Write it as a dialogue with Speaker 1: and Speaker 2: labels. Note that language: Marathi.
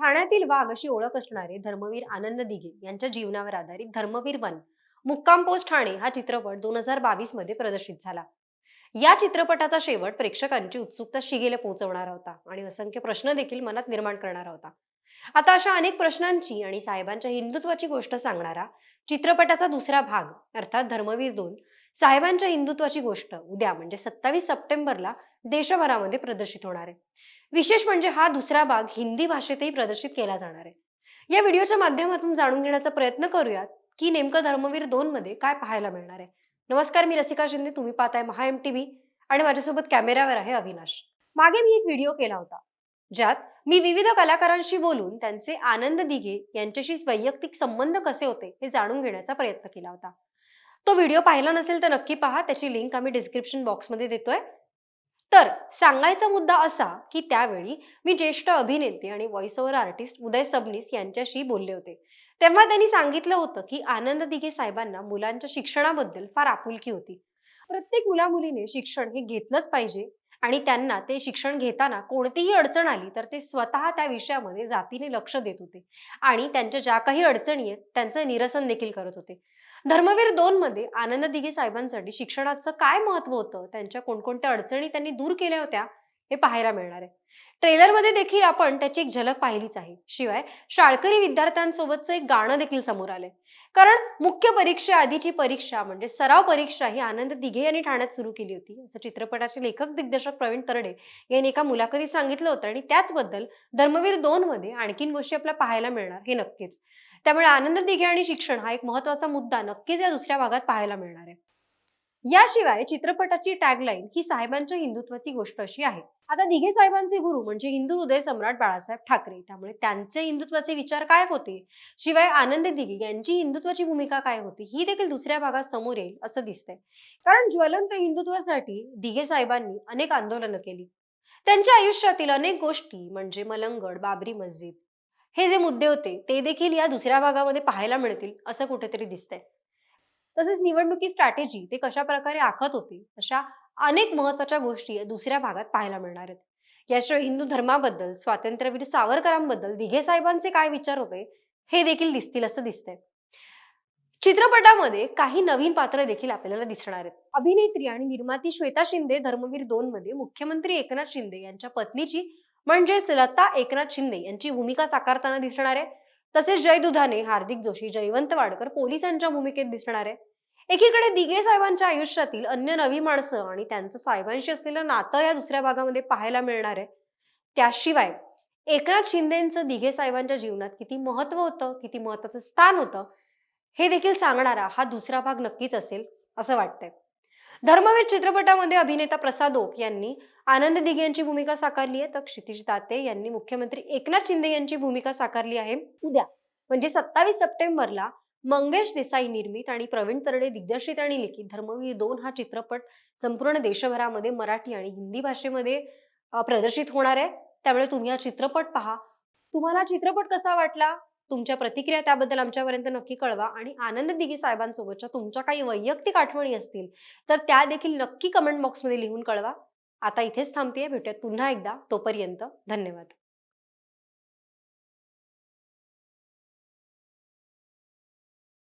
Speaker 1: ठाण्यातील वाघ अशी ओळख असणारे धर्मवीर आनंद दिघे यांच्या जीवनावर आधारित धर्मवीर वन मुक्काम पोस्ट ठाणे हा चित्रपट दोन हजार बावीसमध्ये प्रदर्शित झाला. या चित्रपटाचा शेवट प्रेक्षकांची उत्सुकता शिगेला पोहोचवणारा होता आणि असंख्य प्रश्न देखील मनात निर्माण करणारा होता. आता अशा अनेक प्रश्नांची आणि साहेबांच्या हिंदुत्वाची गोष्ट सांगणारा चित्रपटाचा दुसरा भाग अर्थात धर्मवीर दोन साहेबांच्या हिंदुत्वाची गोष्ट उद्या म्हणजे सत्तावीस सप्टेंबरला देशभरामध्ये प्रदर्शित होणार आहे. विशेष म्हणजे हा दुसरा भाग हिंदी भाषेतही प्रदर्शित केला जाणार आहे. या व्हिडिओच्या माध्यमातून जाणून घेण्याचा प्रयत्न करूयात की नेमकं धर्मवीर दोन मध्ये काय पाहायला मिळणार आहे. नमस्कार मी रसिका शिंदे तुम्ही पाहताय महा एम टीव्ही आणि माझ्यासोबत कॅमेऱ्यावर आहे अविनाश. मागे मी एक व्हिडिओ केला होता. ज्यात मी विविध कलाकारांशी बोलून त्यांचे आनंद दिघे यांच्याशी वैयक्तिक संबंध कसे होते हे जाणून घेण्याचा प्रयत्न केला होता. तो व्हिडिओ पाहिला नसेल तर नक्की पहा त्याची लिंक आम्ही डिस्क्रिप्शन बॉक्समध्ये देतोय. तर सांगायचा मुद्दा असा की त्यावेळी मी ज्येष्ठ अभिनेते आणि voice over artist Uday Sabnis यांच्याशी बोलले होते. तेव्हा त्यांनी सांगितलं होतं की आनंद दिघे साहेबांना मुलांच्या शिक्षणाबद्दल फार आपुलकी होती. प्रत्येक मुलामुलीने शिक्षण हे घेतलंच पाहिजे. आणि त्यांना ते शिक्षण घेताना कोणतीही अडचण आली तर ते स्वतः त्या विषयामध्ये जातीने लक्ष देत होते. आणि त्यांच्या ज्या काही अडचणी आहेत त्यांचं निरसन देखील करत होते. धर्मवीर दोन मध्ये आनंद दिघे साहेबांसाठी शिक्षणाचं काय महत्त्व होतं? त्यांच्या कोणकोणत्या अडचणी त्यांनी दूर केल्या होत्या? हे पाहायला मिळणार आहे. ट्रेलरमध्ये देखील आपण त्याची एक झलक पाहिलीच आहे. शिवाय शाळकरी विद्यार्थ्यांसोबतचं एक गाणं देखील समोर आलंय. कारण मुख्य परीक्षा आधीची परीक्षा म्हणजे सराव परीक्षा ही आनंद दिघे यांनी ठाण्यात सुरू केली होती. असं चित्रपटाचे लेखक दिग्दर्शक प्रवीण तरडे यांनी एका मुलाखतीत सांगितलं होतं आणि त्याचबद्दल धर्मवीर दोन मध्ये आणखीन गोष्टी आपल्याला पाहायला मिळणार हे नक्कीच. त्यामुळे आनंद दिघे आणि शिक्षण हा एक महत्त्वाचा मुद्दा नक्कीच या दुसऱ्या भागात पाहायला मिळणार आहे. याशिवाय चित्रपटाची टॅगलाईन ही साहेबांच्या हिंदुत्वाची गोष्ट अशी आहे. आता दिघे साहेबांचे गुरु म्हणजे हिंदू हृदय सम्राट बाळासाहेब ठाकरे. त्यामुळे त्यांचे हिंदुत्वाचे विचार काय होते? शिवाय आनंद दिघे यांची हिंदुत्वाची भूमिका काय होती? ही देखील दुसऱ्या भागात समोर येईल असं दिसतंय. कारण ज्वलंत हिंदुत्वासाठी दिघे साहेबांनी अनेक आंदोलनं केली. त्यांच्या आयुष्यातील अनेक गोष्टी म्हणजे मलंगड बाबरी मस्जिद हे जे मुद्दे होते ते देखील या दुसऱ्या भागामध्ये पाहायला मिळतील असं कुठेतरी दिसतंय. तसेच निवडणुकी स्ट्रॅटेजी ते कशा प्रकारे आखत होते अशा अनेक महत्त्वाच्या गोष्टी या दुसऱ्या भागात पाहायला मिळणार आहेत. याशिवाय हिंदू धर्माबद्दल स्वातंत्र्यवीर सावरकरांबद्दल दिघे साहेबांचे काय विचार होते हे देखील दिसतील असं दिसतंय. चित्रपटामध्ये काही नवीन पात्र देखील आपल्याला दिसणार आहेत. अभिनेत्री आणि निर्माती श्वेता शिंदे धर्मवीर दोन मध्ये मुख्यमंत्री एकनाथ शिंदे यांच्या पत्नीची म्हणजेच लता एकनाथ शिंदे यांची भूमिका साकारताना दिसणार आहे. तसेच जय दुधाने हार्दिक जोशी जयवंत वाडकर पोलिसांच्या भूमिकेत दिसणार आहे. एकीकडे दिघे साहेबांच्या आयुष्यातील अन्य नवी माणसं आणि त्यांचं साहेबांशी असलेलं नातं या दुसऱ्या भागामध्ये पाहायला मिळणार आहे. त्याशिवाय एकनाथ शिंदेचं दिघे साहेबांच्या जीवनात किती महत्त्व होतं किती महत्वाचं स्थान होतं हे देखील सांगणारा हा दुसरा भाग नक्कीच असेल असं वाटतंय. धर्मवीर चित्रपटामध्ये अभिनेता प्रसाद ओक यांनी आनंद दिघे यांची भूमिका साकारली आहे तर क्षितिज दाते यांनी मुख्यमंत्री एकनाथ शिंदे यांची भूमिका साकारली आहे. उद्या म्हणजे सत्तावीस सप्टेंबरला मंगेश देसाई निर्मित आणि प्रवीण तरडे दिग्दर्शित आणि लिखित. धर्मवीर दोन हा चित्रपट संपूर्ण देशभरामध्ये मराठी आणि हिंदी भाषेमध्ये प्रदर्शित होणार आहे. त्यामुळे तुम्ही हा चित्रपट पहा. तुम्हाला चित्रपट कसा वाटला? तुमच्या प्रतिक्रिया त्याबद्दल आमच्यापर्यंत नक्की कळवा. आणि आनंद दिघे साहेबांसोबतच्या तुमच्या काही वैयक्तिक आठवणी असतील तर त्या देखील नक्की कमेंट बॉक्समध्ये लिहून कळवा. आता इथेच थांबतेय. भेटूयात पुन्हा एकदा. तोपर्यंत धन्यवाद.